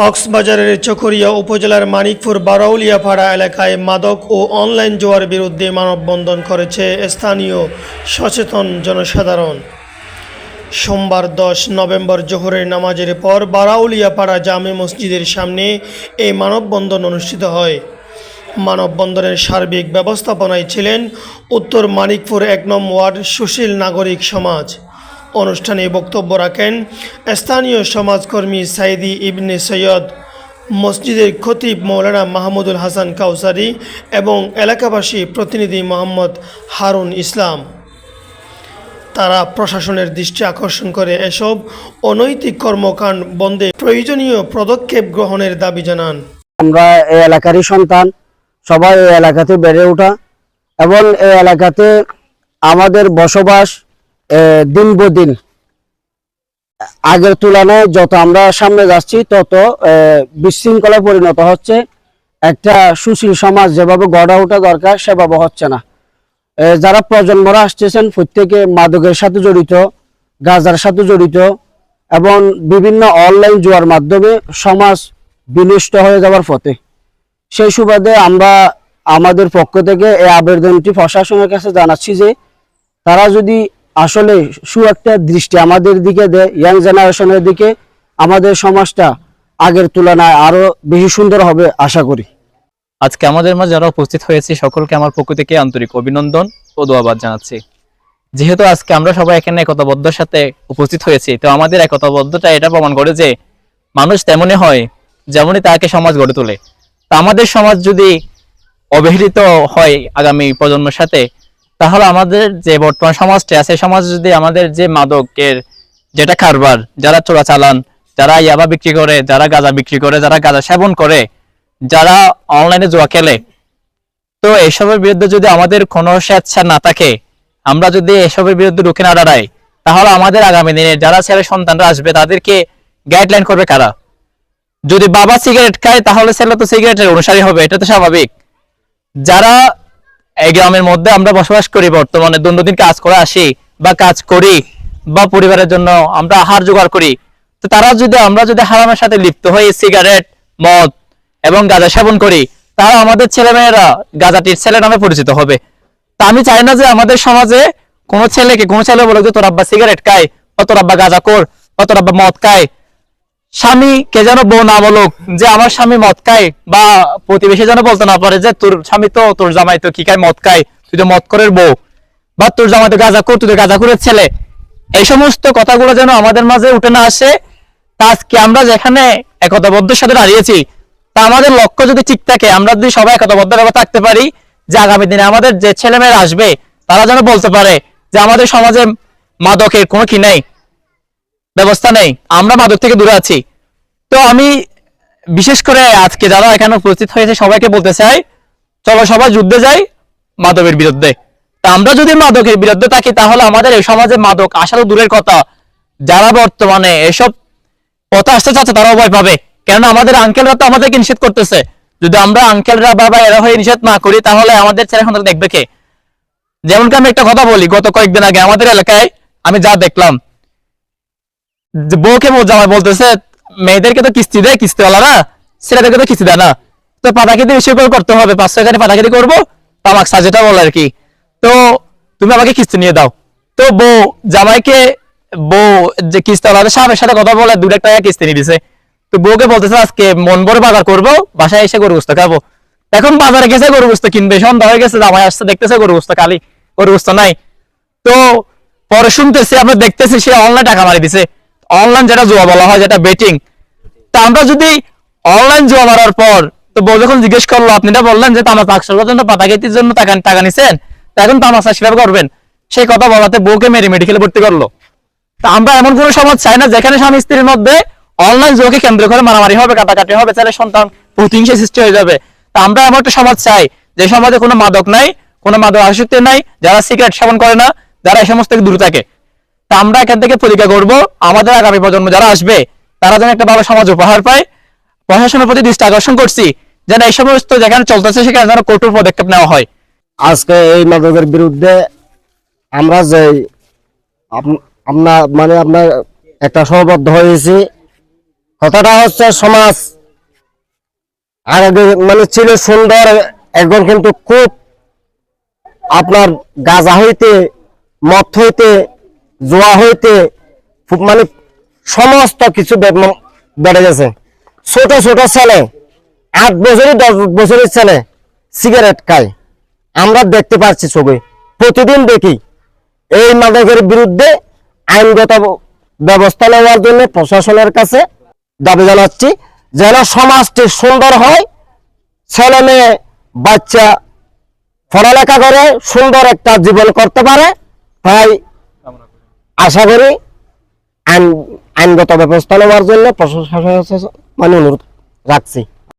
কক্সবাজারের চকরিয়া উপজেলার মানিকপুর বারাউলিয়াপাড়া এলাকায় মাদক ও অনলাইন জোয়ার বিরুদ্ধে মানববন্ধন করেছে স্থানীয় সচেতন জনসাধারণ। সোমবার দশ নভেম্বর জোহরের নামাজের পর বারাউলিয়াপাড়া জামে মসজিদের সামনে এই মানববন্ধন অনুষ্ঠিত হয়। মানববন্ধনের সার্বিক ব্যবস্থাপনায় ছিলেন উত্তর মানিকপুর এক নম ওয়ার্ড সুশীল নাগরিক সমাজ। অনুষ্ঠানে বক্তব্য রাখেন স্থানীয় সমাজকর্মী সাইদি ইবনে সৈয়দ, মসজিদের খতিব মৌলানা মাহমুদুল হাসান কাউসারি এবং এলাকাবাসী প্রতিনিধি মোহাম্মদ হারুন ইসলাম। তারা প্রশাসনের দৃষ্টি আকর্ষণ করে এসব অনৈতিক কর্মকাণ্ড বন্ধে প্রয়োজনীয় পদক্ষেপ গ্রহণের দাবি জানান। আমরা এই এলাকারই সন্তান, সবাই এই এলাকাতে বেড়ে ওঠা এবং এই এলাকাতে আমাদের বসবাস দিন দিন। আগের তুলনায় যত আমরা সামনে যাচ্ছি তত আহ, বিশৃঙ্খলায় পরিণত হচ্ছে। একটা সুশীল সমাজ যেভাবে গড়া ওঠা দরকার সেভাবে হচ্ছে না। যারা প্রজন্মরা আসতেছেন প্রত্যেকে মাদকের সাথে জড়িত গাজার সাথে জড়িত এবং বিভিন্ন অনলাইন জুয়ার মাধ্যমে সমাজ বিনষ্ট হয়ে যাওয়ার পথে। সেই সুবাদে আমরা আমাদের পক্ষ থেকে এই আবেদনটি প্রশাসনের কাছে জানাচ্ছি যে তারা যদি আসলে সু একটা দৃষ্টি আমাদের দিকে দেয় ইয়াং জেনারেশনের দিকে আমাদের সমাজটা আগের তুলনায় আরও বেশি সুন্দর হবে আশা করি। আজকে আমাদের মাঝে যারা উপস্থিত হয়েছে, সকলকে আমার পক্ষ থেকে আন্তরিক অভিনন্দন ও দোয়াবাদ জানাচ্ছি। যেহেতু আজকে আমরা সবাই এখানে একতাবদ্ধর সাথে উপস্থিত হয়েছি, তো আমাদের একতাবদ্ধতা এটা প্রমাণ করে যে মানুষ তেমনই হয়, যেমনই তাকে সমাজ গড়ে তোলে। তা আমাদের সমাজ যদি অবহেলিত হয় আগামী প্রজন্মের সাথে তাহলে আমাদের যে বর্তমান সমাজটা আছে সমাজ যদি আমাদের যে মাদকের যেটা কারবার, যারা চোরা চালান, যারা ইয়াবা বিক্রি করে, যারা গাঁজা বিক্রি করে, যারা গাঁজা সেবন করে, যারা অনলাইনে জুয়া খেলে, তো এসবের বিরুদ্ধে যদি আমাদের কোনো স্বেচ্ছা না থাকে, আমরা যদি এসবের বিরুদ্ধে রুখে না দাঁড়াই, তাহলে আমাদের আগামী দিনে যারা ছেলে সন্তানরা আসবে, তাদেরকে গাইডলাইন করবে কারা? যদি বাবা সিগারেট খায়, তাহলে ছেলে তো সিগারেটের অনুসারী হবে, এটা তো স্বাভাবিক। যারা এই গ্রামের মধ্যে আমরা বসবাস করি বর্তমানে, দৈনন্দিন কাজ করে আসি বা কাজ করি বা পরিবারের জন্য আমরা আহার জোগাড় করি। তো তারা যদি, আমরা যদি হারামের সাথে লিপ্ত হই, সিগারেট, মদ এবং গাঁজা সেবন করি, তাহলে আমাদের ছেলেমেয়েরা গাঁজাটির ছেলে নামে পরিচিত হবে। তা আমি চাই না যে আমাদের সমাজে কোনো ছেলেকে, কোনো ছেলে বলে যে, তোর আব্বা সিগারেট খায় বা তোর আব্বা গাঁজা কর বা তোর আব্বা মদ খায়। স্বামী কে যেন বউ না বলুক, যে আমার স্বামী মদ খায় বা প্রতিবেশী যেন বলতে না পারে যে তোর স্বামী তো, তোর জামাই তো কি খায়, মদ খায়, তুই তো মদ করের বউ। বা তোর জামাই তো গাঁজা কর, তুই তো গাঁজা করের ছেলে। এই সমস্ত কথাগুলো যেন আমাদের মাঝে উঠে না আসে, তা আজকে আমরা যেখানে একতাবদ্ধের সাথে দাঁড়িয়েছি, তা আমাদের লক্ষ্য যদি ঠিক থাকে, আমরা যদি সবাই একতাবদ্ধ ভাবে থাকতে পারি, যে আগামী দিনে আমাদের যে ছেলেমেয়েরা আসবে, তারা যেন বলতে পারে যে আমাদের সমাজে মাদকের কোনো কি নেই। ব্যবস্থা নেই, আমরা মাদক থেকে দূরে আছি। তো আমি বিশেষ করে আজকে যারা এখানে উপস্থিত হয়েছে, সবাইকে বলতে চাই, চলো সবাই যুদ্ধে যাই মাদকের বিরুদ্ধে। তা আমরা যদি মাদকের বিরুদ্ধে থাকি, তাহলে আমাদের এই সমাজে মাদক আসারও দূরের কথা। যারা বর্তমানে এসব পথে আসতে চাচ্ছে, তারাও ভয় পাবে। কেননা আমাদের আঙ্কেলরা তো আমাদেরকে নিষেধ করতেছে। যদি আমরা আঙ্কেলরা বাবা এরা হয়ে নিষেধ না করি, তাহলে আমাদের ছেলে সন্তান দেখবে কে? যেমনকি আমি একটা কথা বলি, গত কয়েকদিন আগে আমাদের এলাকায় আমি যা দেখলাম বউকে বউ জামাই বলতেছে, মেয়েদেরকে তো কিস্তি দেয় কিস্তিওয়ালারা, ছেলেদেরকে তো কিস্তি দেয় না। তো পাতাকিতি বেশি করে করতে হবে পাঁচশো এখানে পাতাকিতি করব তো আমাকে সাজেটা বলে আর কি। তো তুমি আমাকে কিস্তি নিয়ে দাও। তো বউ জামাইকে, বউ যে কিস্তিওয়ালাদের সাহেবের সাথে কথা বলে দু লাখ টাকা কিস্তি নিয়ে দিছে। তো বউকে বলতেছে, আজকে মন ভরে বাজার করব, বাসায় এসে গরু গোস্ত খাব। এখন বাজারে গেছে গরু গোস্ত কিনবে, সন্ধ্যা হয়ে গেছে, জামাই আসছে, দেখতেছে গরু গোস্ত কালি গরু গোস্ত নাই। তো পরে শুনতেছি, আমরা দেখতেছি, সে অনলাইন টাকা মারি দিছে। অনলাইন যেটা জুয়া বলা হয়, যেটা বেটিং তা আমরা যদি অনলাইন জুয়া মারার পর, তো বউ যখন জিজ্ঞেস করল, আপনি না বললেন যে তামাক পাকশাল জন্য পাতা খেতির জন্য টাকা টাকা নিছেন এখন তামাক চাষ কীভাবে করবেন? সেই কথা বলাতে বউকে মেরে মেডিকেলে ভর্তি করল। তা আমরা এমন কোন সমাজ চাই না যেখানে স্বামী স্ত্রীর মধ্যে অনলাইন জুয়াকে কেন্দ্র করে মারামারি হবে, কাটাকাটি হবে, ছেলে সন্তান প্রতিহিংসা সৃষ্টি হয়ে যাবে। তা আমরা এমন একটা সমাজ চাই যে সমাজে কোনো মাদক নাই, কোনো মাদক আসক্তি নাই, যারা সিগারেট সেবন করে না, যারা এই সমস্ত থেকে দূরে থাকে। তা আমরা এখান থেকে পরীক্ষা করব। আমাদের আগামী প্রজন্ম যারা আসবে, তারা যেন একটা ভালো সমাজ উপহার পায়। প্রশাসনের প্রতি দৃষ্টি আকর্ষণ করছি, যেন এই সমস্ত যেখানে চলতেছে সেখানে যেন কঠোর পদক্ষেপ নেওয়া হয়। আজকে এই মাদকের বিরুদ্ধে আমরা যে আপ- আপনার মানে আপনার একটা সহবদ্ধ হয়েছি। কথাটা হচ্ছে, সমাজ আগে মানে ছিল সুন্দর, একজন কিন্তু খুব আপনার গাঁজা হইতে মদ হইতে জোয়া হইতে মানে সমস্ত কিছু বেড়ে গেছে। ছোট ছোট ছেলে, আট বছরের দশ বছরের ছেলে, সিগারেট খায়। আমরা দেখতে পাচ্ছি ছবি প্রতিদিন দেখি এই মাদকের বিরুদ্ধে আইনগত ব্যবস্থা নেওয়ার জন্য প্রশাসনের কাছে দাবি জানাচ্ছি, যেন সমাজটি সুন্দর হয়, ছেলে মেয়ে, বাচ্চা পড়ালেখা করে, সুন্দর একটা জীবন করতে পারে। তাই আশা করি আইন আইনগত ব্যবস্থা নেওয়ার জন্য প্রশাসনের মানে অনুরোধ রাখছি।